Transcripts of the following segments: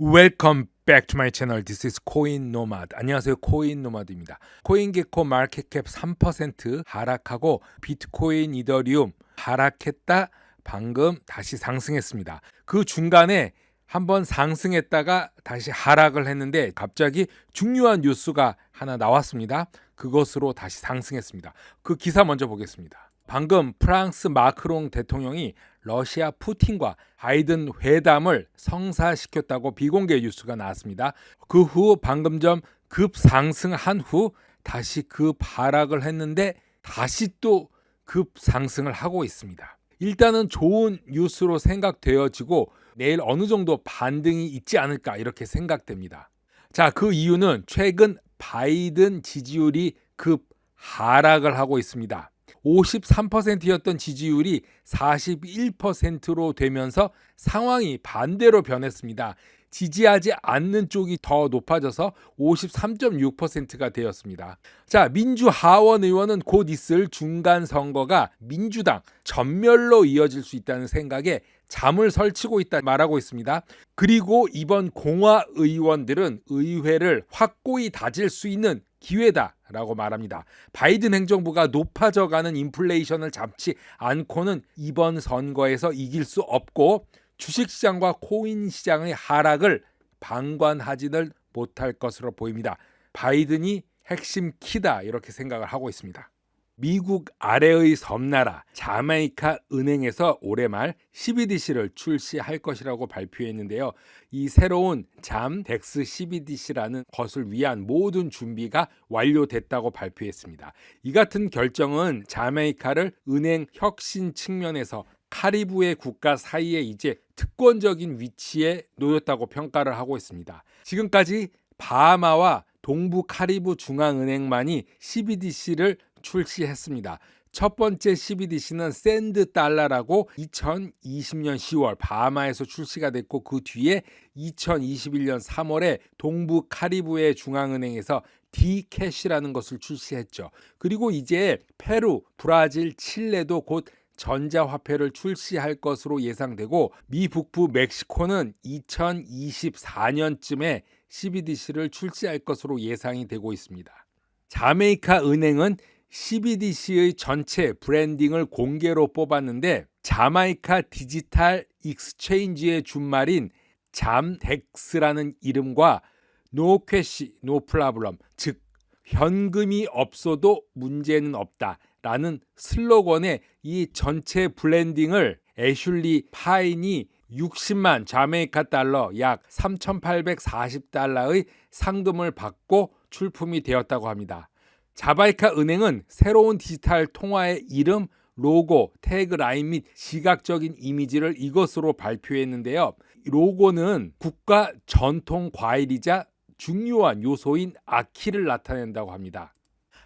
Welcome back to my channel. This is 코인 노마드. 안녕하세요. 코인 노마드입니다. 코인 개코 마켓캡 3% 하락하고 비트코인 이더리움 하락했다. 방금 다시 상승했습니다. 그 중간에 한번 상승했다가 다시 하락을 했는데 갑자기 중요한 뉴스가 하나 나왔습니다. 그것으로 다시 상승했습니다. 그 기사 먼저 보겠습니다. 방금 프랑스 마크롱 대통령이 러시아 푸틴과 바이든 회담을 성사시켰다고 비공개 뉴스가 나왔습니다. 그 후 방금 전 급상승한 후 다시 급 하락을 했는데 다시 또 급상승을 하고 있습니다. 일단은 좋은 뉴스로 생각되어지고 내일 어느 정도 반등이 있지 않을까 이렇게 생각됩니다. 자, 그 이유는 최근 바이든 지지율이 급 하락을 하고 있습니다. 53%였던 지지율이 41%로 되면서 상황이 반대로 변했습니다. 지지하지 않는 쪽이 더 높아져서 53.6%가 되었습니다. 자, 민주 하원 의원은 곧 있을 중간 선거가 민주당 전멸로 이어질 수 있다는 생각에 잠을 설치고 있다 말하고 있습니다. 그리고 이번 공화 의원들은 의회를 확고히 다질 수 있는 기회다라고 말합니다. 바이든 행정부가 높아져가는 인플레이션을 잡지 않고는 이번 선거에서 이길 수 없고 주식시장과 코인 시장의 하락을 방관하지는 못할 것으로 보입니다. 바이든이 핵심 키다 이렇게 생각을 하고 있습니다. 미국 아래의 섬나라 자메이카 은행에서 올해 말 CBDC를 출시할 것이라고 발표했는데요. 이 새로운 잠 덱스 CBDC라는 것을 위한 모든 준비가 완료됐다고 발표했습니다. 이 같은 결정은 자메이카를 은행 혁신 측면에서 카리브해 국가 사이에 이제 특권적인 위치에 놓였다고 평가를 하고 있습니다. 지금까지 바하마와 동부 카리브 중앙은행만이 CBDC를 출시했습니다. 첫 번째 CBDC는 샌드 달러라고 2020년 10월 바하마에서 출시가 됐고 그 뒤에 2021년 3월에 동부 카리브해 중앙은행에서 디캐시라는 것을 출시했죠. 그리고 이제 페루, 브라질, 칠레도 곧 전자화폐를 출시할 것으로 예상되고 미 북부 멕시코는 2024년쯤에 CBDC를 출시할 것으로 예상이 되고 있습니다. 자메이카 은행은 CBDC의 전체 브랜딩을 공개로 뽑았는데 자마이카 디지털 익스체인지의 준말인 잠덱스라는 이름과 노캐시 노플라블럼 즉 현금이 없어도 문제는 없다라는 슬로건의 이 전체 블렌딩을 애슐리 파인이 60만 자메이카 달러 약 3,840달러의 상금을 받고 출품이 되었다고 합니다. 자바이카 은행은 새로운 디지털 통화의 이름, 로고, 태그라인 및 시각적인 이미지를 이것으로 발표했는데요. 로고는 국가 전통 과일이자 중요한 요소인 아키를 나타낸다고 합니다.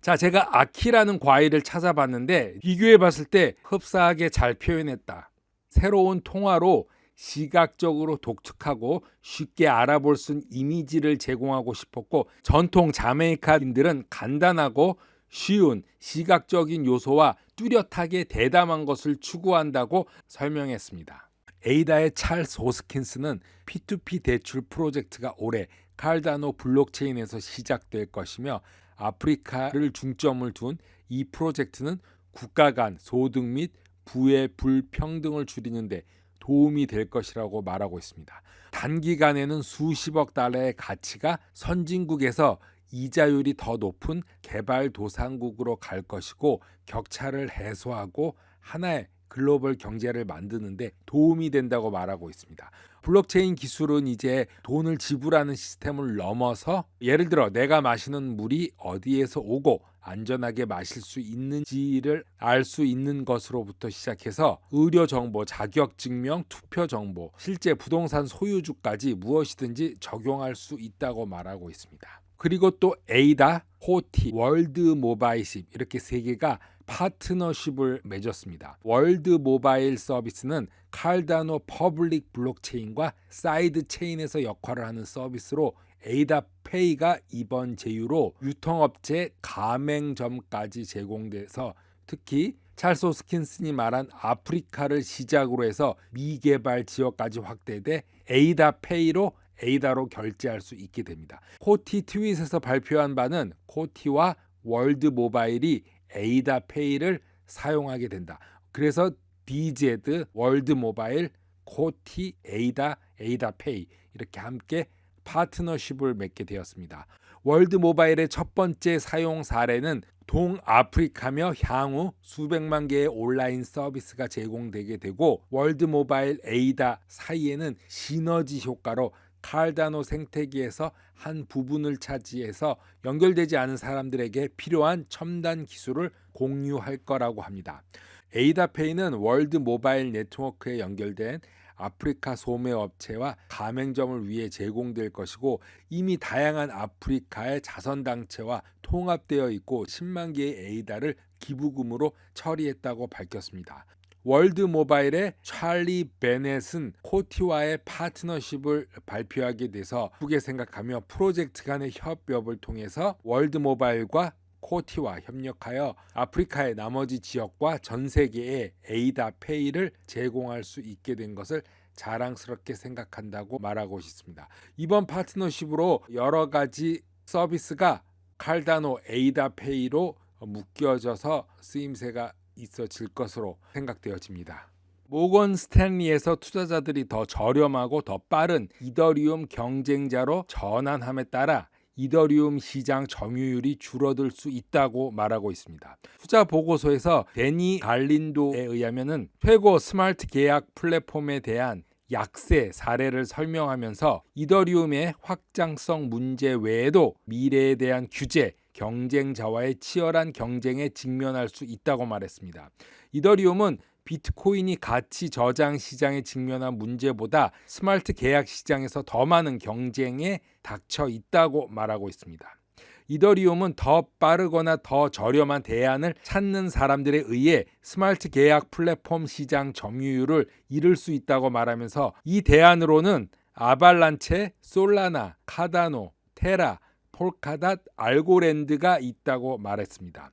자, 제가 아키라는 과일을 찾아봤는데 비교해 봤을 때 흡사하게 잘 표현했다. 새로운 통화로 시각적으로 독특하고 쉽게 알아볼 수 있는 이미지를 제공하고 싶었고 전통 자메이카인들은 간단하고 쉬운 시각적인 요소와 뚜렷하게 대담한 것을 추구한다고 설명했습니다. 에이다의 찰스 호스킨스는 P2P 대출 프로젝트가 올해 칼다노 블록체인에서 시작될 것이며 아프리카를 중점을 둔 이 프로젝트는 국가 간 소득 및 부의 불평등을 줄이는데 도움이 될 것이라고 말하고 있습니다. 단기간에는 수십억 달러의 가치가 선진국에서 이자율이 더 높은 개발도상국으로 갈 것이고 격차를 해소하고 하나의 글로벌 경제를 만드는데 도움이 된다고 말하고 있습니다. 블록체인 기술은 이제 돈을 지불하는 시스템을 넘어서 예를 들어 내가 마시는 물이 어디에서 오고 안전하게 마실 수 있는지를 알 수 있는 것으로부터 시작해서 의료 정보, 자격 증명, 투표 정보, 실제 부동산 소유주까지 무엇이든지 적용할 수 있다고 말하고 있습니다. 그리고 또 에이다, 호티, 월드 모바이십 이렇게 세 개가 파트너십을 맺었습니다. 월드 모바일 서비스는 칼다노 퍼블릭 블록체인과 사이드 체인에서 역할을 하는 서비스로 에이다페이가 이번 제휴로 유통업체 가맹점까지 제공돼서 특히 찰스 호스킨슨이 말한 아프리카를 시작으로 해서 미개발 지역까지 확대돼 에이다페이로 에이다로 결제할 수 있게 됩니다. 코티 트윗에서 발표한 바는 코티와 월드 모바일이 에이다 페이를 사용하게 된다. 그래서 DZ 월드 모바일 코티 에이다 에이다 페이 이렇게 함께 파트너십을 맺게 되었습니다. 월드 모바일의 첫 번째 사용 사례는 동아프리카며 향후 수백만 개의 온라인 서비스가 제공되게 되고 월드 모바일 에이다 사이에는 시너지 효과로 칼다노 생태계에서 한 부분을 차지해서 연결되지 않은 사람들에게 필요한 첨단 기술을 공유할 거라고 합니다. 에이다페이는 월드 모바일 네트워크에 연결된 아프리카 소매 업체와 가맹점을 위해 제공될 것이고 이미 다양한 아프리카의 자선 단체와 통합되어 있고 10만 개의 에이다를 기부금으로 처리했다고 밝혔습니다. 월드 모바일의 찰리 베넷은 코티와의 파트너십을 발표하게 돼서 크게 생각하며 프로젝트 간의 협업을 통해서 월드 모바일과 코티와 협력하여 아프리카의 나머지 지역과 전 세계에 에이다 페이를 제공할 수 있게 된 것을 자랑스럽게 생각한다고 말하고 싶습니다. 이번 파트너십으로 여러 가지 서비스가 칼다노 에이다 페이로 묶여져서 쓰임새가 있어질 것으로 생각되어집니다. 모건 스탠리에서 투자자들이 더 저렴하고 더 빠른 이더리움 경쟁자로 전환함에 따라 이더리움 시장 점유율이 줄어들 수 있다고 말하고 있습니다. 투자 보고서에서 데니 갈린도에 의하면은 최고 스마트 계약 플랫폼에 대한 약세 사례를 설명하면서 이더리움의 확장성 문제 외에도 미래에 대한 규제, 경쟁자와의 치열한 경쟁에 직면할 수 있다고 말했습니다. 이더리움은 비트코인이 가치 저장 시장에 직면한 문제보다 스마트 계약 시장에서 더 많은 경쟁에 닥쳐 있다고 말하고 있습니다. 이더리움은 더 빠르거나 더 저렴한 대안을 찾는 사람들에 의해 스마트 계약 플랫폼 시장 점유율을 잃을 수 있다고 말하면서 이 대안으로는 아발란체, 솔라나, 카다노, 테라, 폴카닷, 알고랜드가 있다고 말했습니다.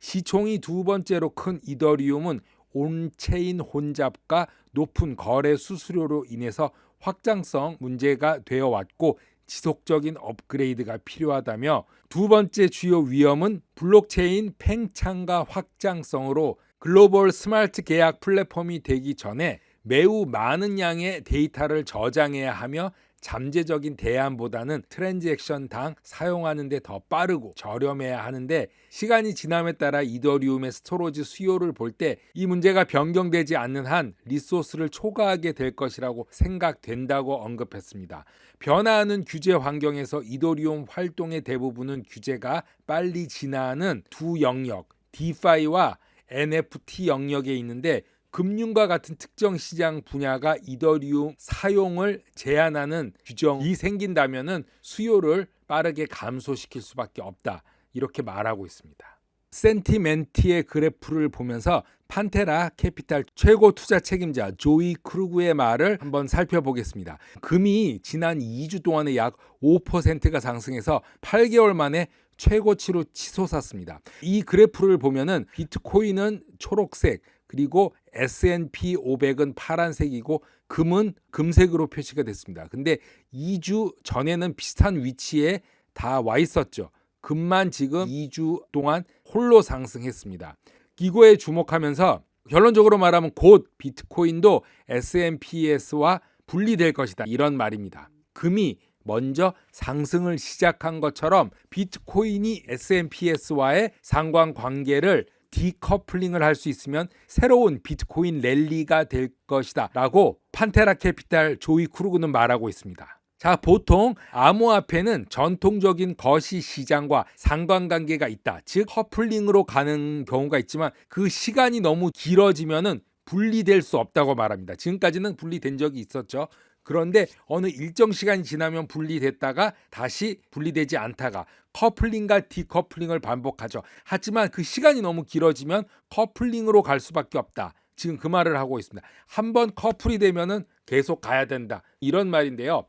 시총이 두 번째로 큰 이더리움은 온체인 혼잡과 높은 거래 수수료로 인해서 확장성 문제가 되어 왔고 지속적인 업그레이드가 필요하다며 두 번째 주요 위험은 블록체인 팽창과 확장성으로 글로벌 스마트 계약 플랫폼이 되기 전에 매우 많은 양의 데이터를 저장해야 하며 잠재적인 대안보다는 트랜잭션 당 사용하는 데 더 빠르고 저렴해야 하는데 시간이 지남에 따라 이더리움의 스토로지 수요를 볼 때 이 문제가 변경되지 않는 한 리소스를 초과하게 될 것이라고 생각된다고 언급했습니다. 변화하는 규제 환경에서 이더리움 활동의 대부분은 규제가 빨리 지나는 두 영역, 디파이와 NFT 영역에 있는데 금융과 같은 특정 시장 분야가 이더리움 사용을 제한하는 규정이 생긴다면은 수요를 빠르게 감소시킬 수밖에 없다. 이렇게 말하고 있습니다. 센티멘티의 그래프를 보면서 판테라 캐피탈 최고 투자 책임자 조이 크루그의 말을 한번 살펴보겠습니다. 금이 지난 2주 동안에 약 5%가 상승해서 8개월 만에 최고치로 치솟았습니다. 이 그래프를 보면은 비트코인은 초록색, 그리고 S&P 500은 파란색이고 금은 금색으로 표시가 됐습니다. 근데 2주 전에는 비슷한 위치에 다 와 있었죠. 금만 지금 2주 동안 홀로 상승했습니다. 기고에 주목하면서 결론적으로 말하면 곧 비트코인도 S&Ps와 분리될 것이다. 이런 말입니다. 금이 먼저 상승을 시작한 것처럼 비트코인이 S&Ps와의 상관 관계를 디커플링을 할 수 있으면 새로운 비트코인 랠리가 될 것이다 라고 판테라 캐피탈 조이 크루그는 말하고 있습니다. 자, 보통 암호화폐는 전통적인 거시 시장과 상관관계가 있다. 즉 커플링으로 가는 경우가 있지만 그 시간이 너무 길어지면은 분리될 수 없다고 말합니다. 지금까지는 분리된 적이 있었죠. 그런데 어느 일정 시간이 지나면 분리됐다가 다시 분리되지 않다가 커플링과 디커플링을 반복하죠. 하지만 그 시간이 너무 길어지면 커플링으로 갈 수밖에 없다. 지금 그 말을 하고 있습니다. 한번 커플이 되면은 계속 가야 된다. 이런 말인데요.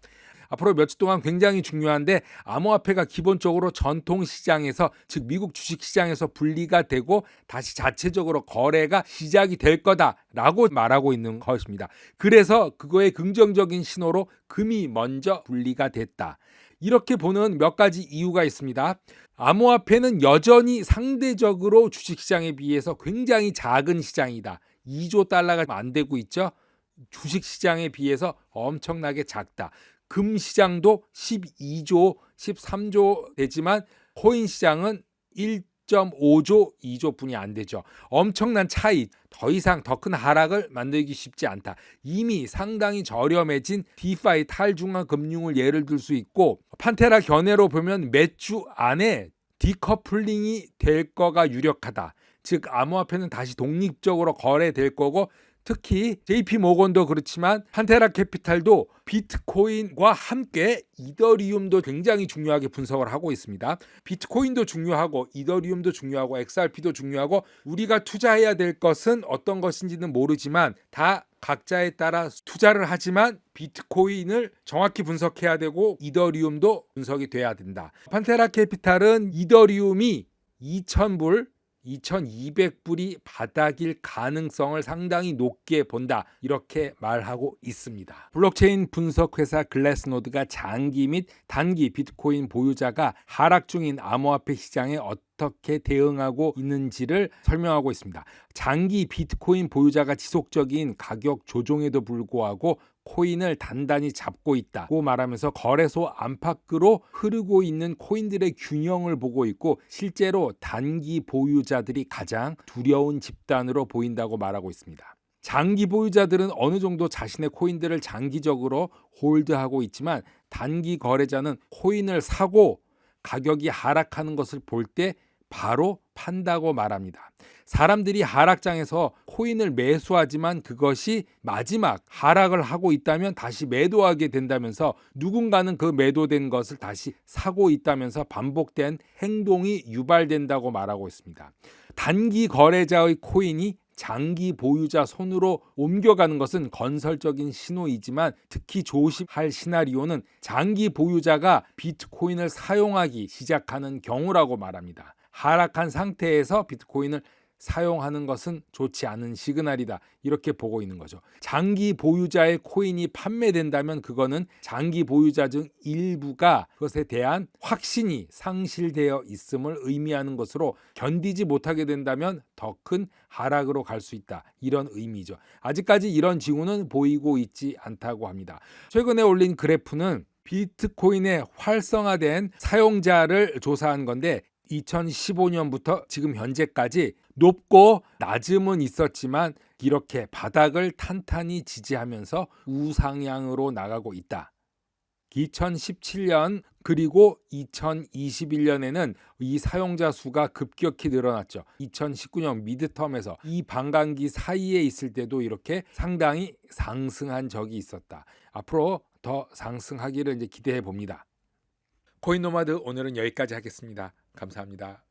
앞으로 며칠 동안 굉장히 중요한데 암호화폐가 기본적으로 전통 시장에서 즉 미국 주식 시장에서 분리가 되고 다시 자체적으로 거래가 시작이 될 거다라고 말하고 있는 것입니다. 그래서 그거의 긍정적인 신호로 금이 먼저 분리가 됐다. 이렇게 보는 몇 가지 이유가 있습니다. 암호화폐는 여전히 상대적으로 주식시장에 비해서 굉장히 작은 시장이다. 2조 달러가 안 되고 있죠. 주식시장에 비해서 엄청나게 작다. 금 시장도 12조, 13조 되지만 코인 시장은 1.5조, 2조 뿐이 안 되죠. 엄청난 차이, 더 이상 더 큰 하락을 만들기 쉽지 않다. 이미 상당히 저렴해진 디파이 탈중앙 금융을 예를 들 수 있고 판테라 견해로 보면 몇 주 안에 디커플링이 될 거가 유력하다. 즉 암호화폐는 다시 독립적으로 거래될 거고 특히 JP 모건도 그렇지만 판테라 캐피탈도 비트코인과 함께 이더리움도 굉장히 중요하게 분석을 하고 있습니다. 비트코인도 중요하고 이더리움도 중요하고 XRP도 중요하고 우리가 투자해야 될 것은 어떤 것인지는 모르지만 다 각자에 따라 투자를 하지만 비트코인을 정확히 분석해야 되고 이더리움도 분석이 돼야 된다. 판테라 캐피탈은 이더리움이 2,000불 2200불이 바닥일 가능성을 상당히 높게 본다. 이렇게 말하고 있습니다. 블록체인 분석 회사 글래스노드가 장기 및 단기 비트코인 보유자가 하락 중인 암호화폐 시장에 어떻게 대응하고 있는지를 설명하고 있습니다. 장기 비트코인 보유자가 지속적인 가격 조정에도 불구하고 코인을 단단히 잡고 있다고 말하면서 거래소 안팎으로 흐르고 있는 코인들의 균형을 보고 있고 실제로 단기 보유자들이 가장 두려운 집단으로 보인다고 말하고 있습니다. 장기 보유자들은 어느 정도 자신의 코인들을 장기적으로 홀드하고 있지만 단기 거래자는 코인을 사고 가격이 하락하는 것을 볼때 바로 판다고 말합니다. 사람들이 하락장에서 코인을 매수하지만 그것이 마지막 하락을 하고 있다면 다시 매도하게 된다면서 누군가는 그 매도된 것을 다시 사고 있다면서 반복된 행동이 유발된다고 말하고 있습니다. 단기 거래자의 코인이 장기 보유자 손으로 옮겨가는 것은 건설적인 신호이지만 특히 조심할 시나리오는 장기 보유자가 비트코인을 사용하기 시작하는 경우라고 말합니다. 하락한 상태에서 비트코인을 사용하는 것은 좋지 않은 시그널이다. 이렇게 보고 있는 거죠. 장기 보유자의 코인이 판매된다면 그거는 장기 보유자 중 일부가 그것에 대한 확신이 상실되어 있음을 의미하는 것으로 견디지 못하게 된다면 더 큰 하락으로 갈 수 있다. 이런 의미죠. 아직까지 이런 징후는 보이고 있지 않다고 합니다. 최근에 올린 그래프는 비트코인의 활성화된 사용자를 조사한 건데 2015년부터 지금 현재까지 높고 낮음은 있었지만 이렇게 바닥을 탄탄히 지지하면서 우상향으로 나가고 있다. 2017년 그리고 2021년에는 이 사용자 수가 급격히 늘어났죠. 2019년 미드텀에서 이 반감기 사이에 있을 때도 이렇게 상당히 상승한 적이 있었다. 앞으로 더 상승하기를 이제 기대해 봅니다. 코인 노마드 오늘은 여기까지 하겠습니다. 감사합니다.